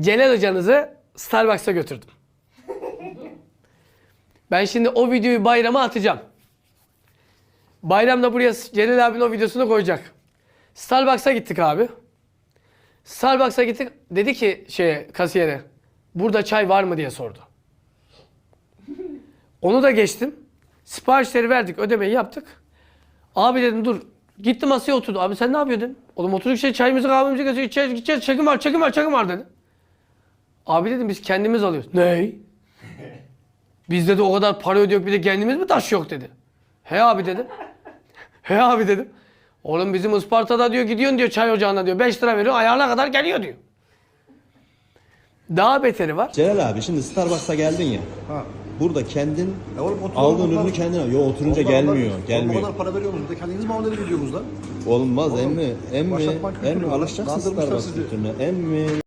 Celal hocanızı Starbucks'a götürdüm. Ben şimdi o videoyu bayrama atacağım. Bayram da buraya Celal abinin o videosunu koyacak. Starbucks'a gittik abi. Starbucks'a gittik. Dedi ki şeye kasiyere. Burada çay var mı diye sordu. Onu da geçtim. Siparişleri verdik. Ödemeyi yaptık. Abi dedim dur. Gitti masaya oturdu. Abi sen ne yapıyorsun. Oğlum oturduk şey çayımızı kahvemizi getiriyor. İçeceğiz gideceğiz. Çekim var çekim var çekim var dedi. Abi dedim biz kendimiz alıyoruz. Ney? Biz dedi o kadar para ödüyor bir de kendimiz mi taş yok dedi. He abi dedim. He abi dedim. Oğlum bizim Isparta'da diyor gidiyorsun diyor çay ocağına diyor. 5 lira veriyor ayağına kadar geliyor diyor. Daha beteri var. Celal abi şimdi Starbucks'a geldin ya. Ha. Burada kendin Ya oğlum otur. aldığın onlar- ürünü kendin al. Yo oturunca onlar- gelmiyor. onlar- gelmiyor. O kadar para veriyorsunuz. Bir de kendiniz mi almaya gidiyorsunuz lan? Olmaz Oğlum, emmi. Emmi. kültürü Emmi var. alışacaksın Kandırmışlar Starbucks sizi. kültürüne. Emmi.